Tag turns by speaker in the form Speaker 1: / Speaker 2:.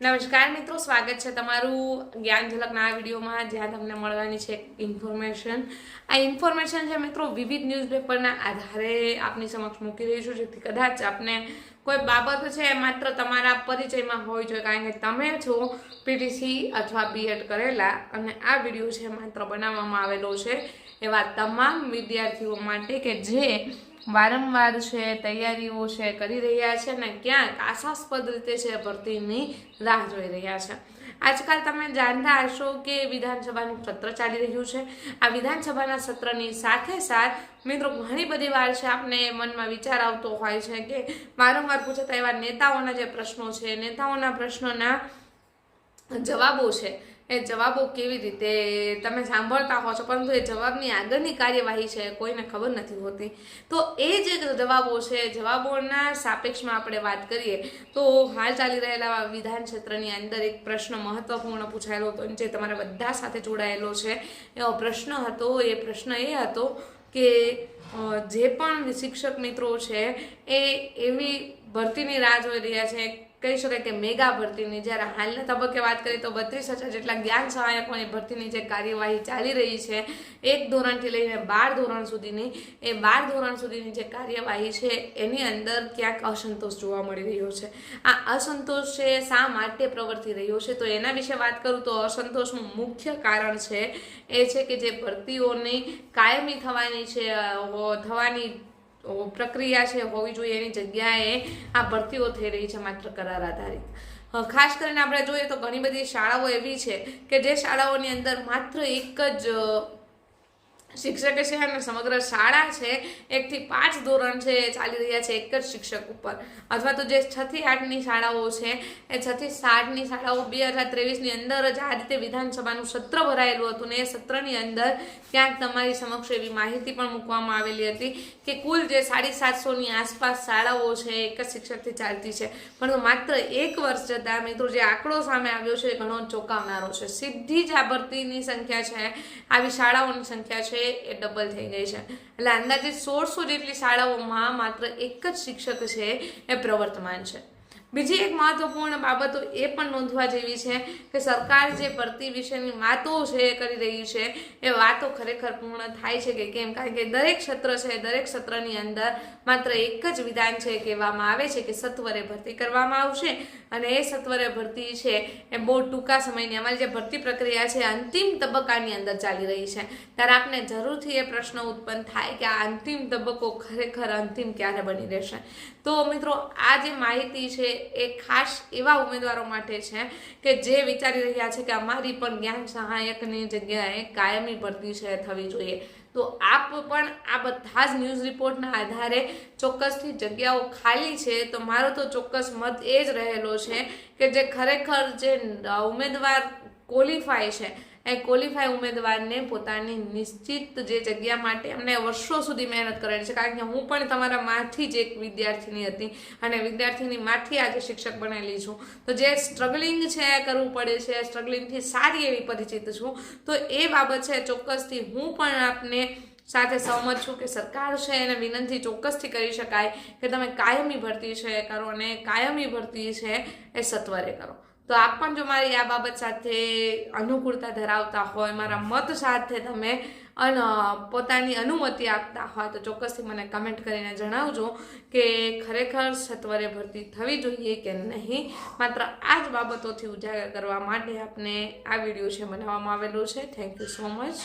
Speaker 1: નમસ્કાર મિત્રો, સ્વાગત છે તમારું જ્ઞાન ઝલકના આ વિડીયોમાં, જ્યાં તમને મળવાની છે ઇન્ફોર્મેશન આ ઇન્ફોર્મેશન છે મિત્રો, વિવિધ ન્યૂઝપેપરના આધારે આપની સમક્ષ મૂકી રહી છું, જેથી કદાચ આપને કોઈ બાબત છે, એ માત્ર તમારા પરિચયમાં હોવી જોઈએ કારણ કે તમે છો પીટીસી અથવા બીએડ કરેલા, અને આ વીડિયો છે માત્ર બનાવવામાં આવેલો છે. એવા તમામ વિદ્યાર્થીઓ માટે કે જે વારંવાર છે, તૈયારીઓ છે, કરી રહ્યા છે ને ક્યાંક આશાસ્પદ રીતે છે, ભરતીની રાહ જોઈ રહ્યા છે. આજકાલ તમે જાણતા હશો કે વિધાનસભાનું સત્ર ચાલી રહ્યું છે. આ વિધાનસભાના સત્રની સાથે સાથ મિત્રો ઘણી બધી વાર છે, આપને મનમાં વિચાર આવતો હોય છે કે વારંવાર પૂછાતા એવા નેતાઓના જે પ્રશ્નો છે, નેતાઓના પ્રશ્નોના જવાબો છે. એ જવાબો કેવી રીતે તમે સાંભળતા હો છો? પરંતુ એ જવાબની આગળની કાર્યવાહી છે, કોઈને ખબર નથી હોતી. તો એ જે જવાબો છે. જવાબોના સાપેક્ષમાં આપણે વાત કરીએ તો હાલ ચાલી રહેલા વિધાન ક્ષેત્રની અંદર એક પ્રશ્ન મહત્વપૂર્ણ પૂછાયેલો હતો જે તમારા બધા સાથે જોડાયેલો છે. એવો પ્રશ્ન હતો, એ પ્રશ્ન એ હતો કે જે પણ શિક્ષક મિત્રો છે, એ એવી ભરતીની રાહ જોઈ રહ્યા છે. કહી શકાય કે મેગા ભરતીની. જ્યારે હાલના તબક્કે વાત કરીએ તો બત્રીસ હજાર જેટલા જ્ઞાન સહાયકોની ભરતીની જે કાર્યવાહી ચાલી રહી છે, એક ધોરણથી લઈને બાર ધોરણ સુધીની, એ બાર ધોરણ સુધીની જે કાર્યવાહી છે, એની અંદર ક્યાંક અસંતોષ જોવા મળી રહ્યો છે. આ અસંતોષ છે, શા માટે પ્રવર્તી રહ્યો છે? તો એના વિશે વાત કરું તો અસંતોષનું મુખ્ય કારણ છે, એ છે કે જે ભરતીઓની કાયમી થવાની છે થવાની પ્રક્રિયા છે, હોવી જોઈએ એની જગ્યાએ આ ભરતીઓ થઈ રહી છે માત્ર કરાર આધારિત. ખાસ કરીને આપણે જોઈએ તો ઘણી બધી શાળાઓ એવી છે કે જે શાળાઓની અંદર માત્ર એક જ શિક્ષક છે અને સમગ્ર શાળા છે, એકથી પાંચ ધોરણ છે, એ ચાલી રહ્યા છે એક જ શિક્ષક ઉપર. અથવા તો જે છથી આઠની શાળાઓ છે, એ છથી સાઠની શાળાઓ બે હજાર ત્રેવીસની અંદર જ આ રીતે વિધાનસભાનું સત્ર ભરાયેલું હતું ને એ સત્રની અંદર ક્યાંક તમારી સમક્ષ એવી માહિતી પણ મૂકવામાં આવેલી હતી કે કુલ જે સાડી સાતસોની આસપાસ શાળાઓ છે, એક જ શિક્ષકથી ચાલતી છે. પરંતુ માત્ર એક વર્ષ જતાં મિત્રો જે આંકડો સામે આવ્યો છે એ ઘણો ચોંકાવનારો છે. સીધી જ આ ભરતીની સંખ્યા છે, આવી શાળાઓની સંખ્યા છે એ ડબલ થઈ ગઈ છે. એટલે અંદાજે સોળસો જેટલી શાળાઓમાં માત્ર એક જ શિક્ષક છે એ પ્રવર્તમાન છે. બીજી એક મહત્વપૂર્ણ બાબતો એ પણ નોંધવા જેવી છે કે સરકાર જે ભરતી વિશેની વાતો છે કરી રહી છે, એ વાતો ખરેખર પૂર્ણ થાય છે કે કેમ? કારણ કે દરેક સત્ર છે, દરેક સત્રની અંદર માત્ર એક જ વિધાન છે કહેવામાં આવે છે કે સત્વરે ભરતી કરવામાં આવશે અને એ સત્વરે ભરતી છે એ બહુ ટૂંકા સમયની અમારી જે ભરતી પ્રક્રિયા છે અંતિમ તબક્કાની અંદર ચાલી રહી છે. ત્યારે આપને જરૂરથી એ પ્રશ્ન ઉત્પન્ન થાય કે આ અંતિમ તબક્કો ખરેખર અંતિમ ક્યારે બની રહેશે? તો મિત્રો, આ જે માહિતી છે એ ખાસ એવા ઉમેદવારો માટે છે કે જે વિચારી રહ્યા છે કે અમારી પણ જ્ઞાન સહાયકની જગ્યાએ કાયમી ભરતી છે, થવી જોઈએ. તો આપ પણ આ બધા જ ન્યૂઝ રિપોર્ટના આધારે ચોક્કસથી જગ્યાઓ ખાલી છે તો મારો તો ચોક્કસ મત એ જ રહેલો છે કે જે ખરેખર જે ઉમેદવાર ક્વોલિફાય છે. એ ક્વોલિફાય ઉમેદવારને પોતાની નિશ્ચિત જે જગ્યા માટે એમને વર્ષો સુધી મહેનત કરેલી છે. કારણ કે હું પણ તમારામાંથી જ એક વિદ્યાર્થીની હતી અને વિદ્યાર્થીનીમાંથી આજે શિક્ષક બનેલી છું. તો જે સ્ટ્રગલિંગ છે એ કરવું પડે છે સ્ટ્રગલિંગથી સારી એવી પરિચિત છું. તો એ બાબત છે ચોક્કસથી હું પણ આપને સાથે સહમત છું કે સરકાર છે એને વિનંતી ચોક્કસથી કરી શકાય કે તમે કાયમી ભરતી છે કરો અને કાયમી ભરતી છે એ સત્વરે કરો. તો આપ પણ જો મારી આ બાબત સાથે અનુકૂળતા ધરાવતા હોય, મારા મત સાથે તમે અન, પોતાની અનુમતિ આપતા હોય, તો ચોક્કસથી મને કમેન્ટ કરીને જણાવજો કે ખરેખર સત્વરે ભરતી થવી જોઈએ કે નહીં. માત્ર આ જ બાબતોથી ઉજાગર કરવા માટે આપને આ વીડિયો છે બનાવવામાં આવેલો છે. Thank you so much